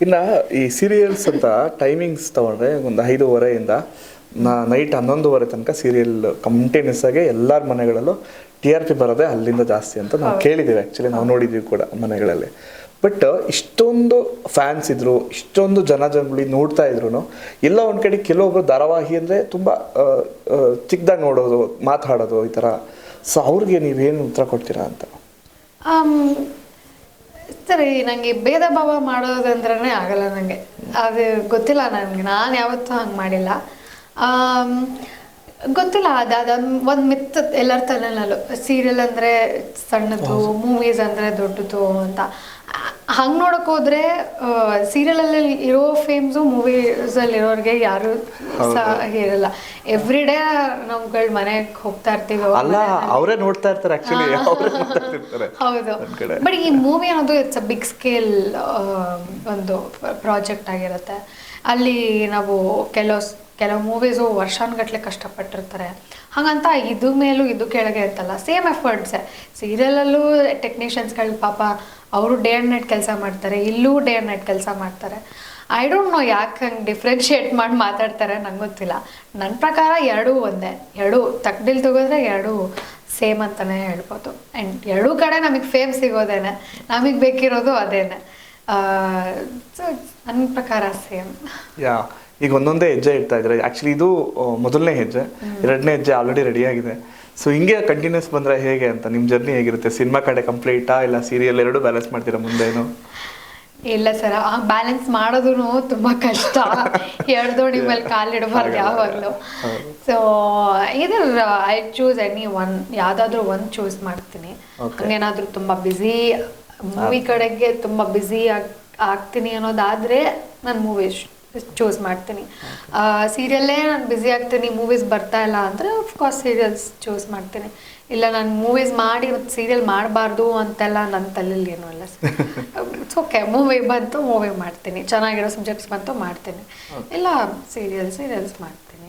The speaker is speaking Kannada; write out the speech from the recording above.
ಇನ್ನು ಈ ಸೀರಿಯಲ್ಸ್ ಅಂತ ಟೈಮಿಂಗ್ಸ್ ತಗೊಂಡ್ರೆ ಒಂದು ಐದೂವರೆಯಿಂದ ನಾ ನೈಟ್ ಹನ್ನೊಂದುವರೆ ತನಕ ಸೀರಿಯಲ್ ಕಂಟಿನ್ಯೂಸ್ ಆಗಿ ಎಲ್ಲರ ಮನೆಗಳಲ್ಲೂ ಟಿ ಆರ್ ಪಿ ಬರೋದೇ ಅಲ್ಲಿಂದ ಜಾಸ್ತಿ ಅಂತ ನಾವು ಕೇಳಿದ್ದೀವಿ ಆ್ಯಕ್ಚುಲಿ ನಾವು ನೋಡಿದ್ದೀವಿ ಕೂಡ ಮನೆಗಳಲ್ಲಿ. ಬಟ್ ಇಷ್ಟೊಂದು ಫ್ಯಾನ್ಸ್ ಇದ್ರು ಇಷ್ಟೊಂದು ಜನ ಜನಗಳು ನೋಡ್ತಾ ಇದ್ರು ಎಲ್ಲ ಒಂದು ಕಡೆ ಕೆಲವೊಬ್ರು ಧಾರಾವಾಹಿ ಅಂದರೆ ತುಂಬ ಚಿಕ್ಕದಾಗಿ ನೋಡೋದು ಮಾತಾಡೋದು ಈ ಥರ ಸೊ ಅವ್ರಿಗೆ ನೀವೇನು ಉತ್ತರ ಕೊಡ್ತೀರಾ ಅಂತ? ಸರಿ ನನಗೆ ಭೇದ ಭಾವ ಮಾಡೋದಂದ್ರೆ ಆಗಲ್ಲ ನನಗೆ ಅದು ಗೊತ್ತಿಲ್ಲ ನನಗೆ ನಾನು ಯಾವತ್ತೂ ಹಂಗೆ ಮಾಡಿಲ್ಲ. ಆ ಗೊತ್ತಿಲ್ಲ ಅದ ಅದೊಂದು ಒಂದು ಮಿತ್ ಎಲ್ಲರ ತಲೆನಲ್ಲೂ. ಸೀರಿಯಲ್ ಅಂದ್ರೆ ಸಣ್ಣದು ಮೂವೀಸ್ ಅಂದ್ರೆ ದೊಡ್ಡದು ಅಂತ. ಹಂಗೆ ನೋಡಕ್ ಹೋದ್ರೆ ಸೀರಿಯಲಲ್ಲಿ ಇರೋ ಫೇಮ್ಸು ಮೂವೀಸಲ್ಲಿ ಇರೋರಿಗೆ ಯಾರು ಇರಲ್ಲ ಎವ್ರಿ ಡೇ ನಮ್ಗಳ್ ಮನೆಗೆ ಹೋಗ್ತಾ ಇರ್ತೀವಿ ಅಲ್ಲ ಅವರೇ ನೋಡ್ತಾ ಇರ್ತಾರೆ ಆಕ್ಚುಲಿ ಅವರೇ ಹೌದು. ಬಟ್ ಈ ಮೂವಿ ಅನ್ನೋದು ಇಟ್ಸ್ ಅ ಬಿಗ್ ಸ್ಕೇಲ್ ಒಂದು ಪ್ರಾಜೆಕ್ಟ್ ಆಗಿರುತ್ತೆ. ಅಲ್ಲಿ ನಾವು ಕೆಲವು ಕೆಲವು ಮೂವೀಸು ವರ್ಷಾನ್ಗಟ್ಲೆ ಕಷ್ಟಪಟ್ಟಿರ್ತಾರೆ. ಹಾಗಂತ ಇದು ಮೇಲೂ ಇದು ಕೆಳಗೆ ಇರ್ತಲ್ಲ ಸೇಮ್ ಎಫರ್ಟ್ಸೆ ಸೀರಿಯಲಲ್ಲೂ ಟೆಕ್ನಿಷಿಯನ್ಸ್ಗಳು ಪಾಪ ಅವರು ಡೇ ಆ್ಯಂಡ್ ನೈಟ್ ಕೆಲಸ ಮಾಡ್ತಾರೆ, ಇಲ್ಲೂ ಡೇ ಆ್ಯಂಡ್ ನೈಟ್ ಕೆಲಸ ಮಾಡ್ತಾರೆ. ಐ ಡೋಂಟ್ ನೋ ಯಾಕೆ ಹಂಗೆ ಡಿಫ್ರೆನ್ಷಿಯೇಟ್ ಮಾಡಿ ಮಾತಾಡ್ತಾರೆ ನಂಗೆ ಗೊತ್ತಿಲ್ಲ. ನನ್ನ ಪ್ರಕಾರ ಎರಡೂ ಒಂದೇ. ಎರಡೂ ತಗ್ಡಿಲ್ ತೆಗೆದ್ರೆ ಎರಡೂ ಸೇಮ್ ಅಂತಲೇ ಹೇಳ್ಬೋದು. ಆ್ಯಂಡ್ ಎರಡೂ ಕಡೆ ನಮಗೆ ಫೇಮ್ ಸಿಗೋದೇನೆ. ನಮಗೆ ಬೇಕಿರೋದು ಅದೇನೆ. ಸೊ ನನ್ನ ಪ್ರಕಾರ ಸೇಮ್ ಯಾ ಈಗ ಒಂದೊಂದೇ ಹೆಜ್ಜೆ ಇಡ್ತಾ ಇದ್ರೆ ಆಕ್ಚುಲಿ ಇದು ಮೊದಲನೇ ಹೆಜ್ಜೆ. ಎರಡನೇ ಹೆಜ್ಜೆ ಆಲ್ರೆಡಿ ರೆಡಿ ಆಗಿದೆ. ಸೊ ಹಿಂಗೆ ಕಂಟಿನ್ಯೂಸ್ ಬಂದ್ರೆ ಹೇಗೆ ಅಂತ ನಿಮ್ ಜರ್ನಿ ಹೇಗಿರುತ್ತೆ? ಸಿನಿಮಾ ಕಡೆ ಕಂಪ್ಲೀಟಾ ಇಲ್ಲ ಸೀರಿಯಲ್ ಎರಡು ಬ್ಯಾಲೆನ್ಸ್ ಮಾಡ್ತೀರಾ ಮುಂದೇನು? ಇಲ್ಲ ಸರ್ ಆ ಬ್ಯಾಲೆನ್ಸ್ ಮಾಡೋದು ತುಂಬಾ ಕಷ್ಟ. ಎರಡು ನಿಮ್ಮಲ್ಲಿ ಮೇಲೆ ಕಾಲಿಡಬಾರ್ದು ಯಾವಾಗ್ಲೂ. ಸೊ ಇದರ್ ಐ ಚೂಸ್ ಎನಿ ಒನ್ ಯಾವ್ದಾದ್ರು ಒಂದ್ ಚೂಸ್ ಮಾಡ್ತೀನಿ. ಹಂಗೇನಾದ್ರೂ ತುಂಬಾ ಬ್ಯುಸಿ ಮೂವಿ ಕಡೆಗೆ ತುಂಬಾ ಬ್ಯುಸಿ ಆಗ್ತೀನಿ ಅನ್ನೋದಾದ್ರೆ ನಾನು ಮೂವೀಸ್ ಚೂಸ್ ಮಾಡ್ತೀನಿ. ಸೀರಿಯಲ್ಲೇ ನಾನು ಬ್ಯುಸಿ ಆಗ್ತೀನಿ ಮೂವೀಸ್ ಬರ್ತಾ ಇಲ್ಲ ಅಂದರೆ ಅಫ್ಕೋರ್ಸ್ ಸೀರಿಯಲ್ಸ್ ಚೂಸ್ ಮಾಡ್ತೀನಿ. ಇಲ್ಲ ನಾನು ಮೂವೀಸ್ ಮಾಡಿ ಸೀರಿಯಲ್ ಮಾಡಬಾರ್ದು ಅಂತೆಲ್ಲ ನನ್ನ ತಲೆಯಲ್ಲಿ ಏನೂ ಇಲ್ಲ. ಇಟ್ಸ್ ಓಕೆ ಮೂವಿ ಬಂತು ಮೂವಿ ಮಾಡ್ತೀನಿ. ಚೆನ್ನಾಗಿರೋ ಸಬ್ಜೆಕ್ಟ್ಸ್ ಬಂತು ಮಾಡ್ತೀನಿ. ಇಲ್ಲ ಸೀರಿಯಲ್ ಸೀರಿಯಲ್ಸ್ ಮಾಡ್ತೀನಿ.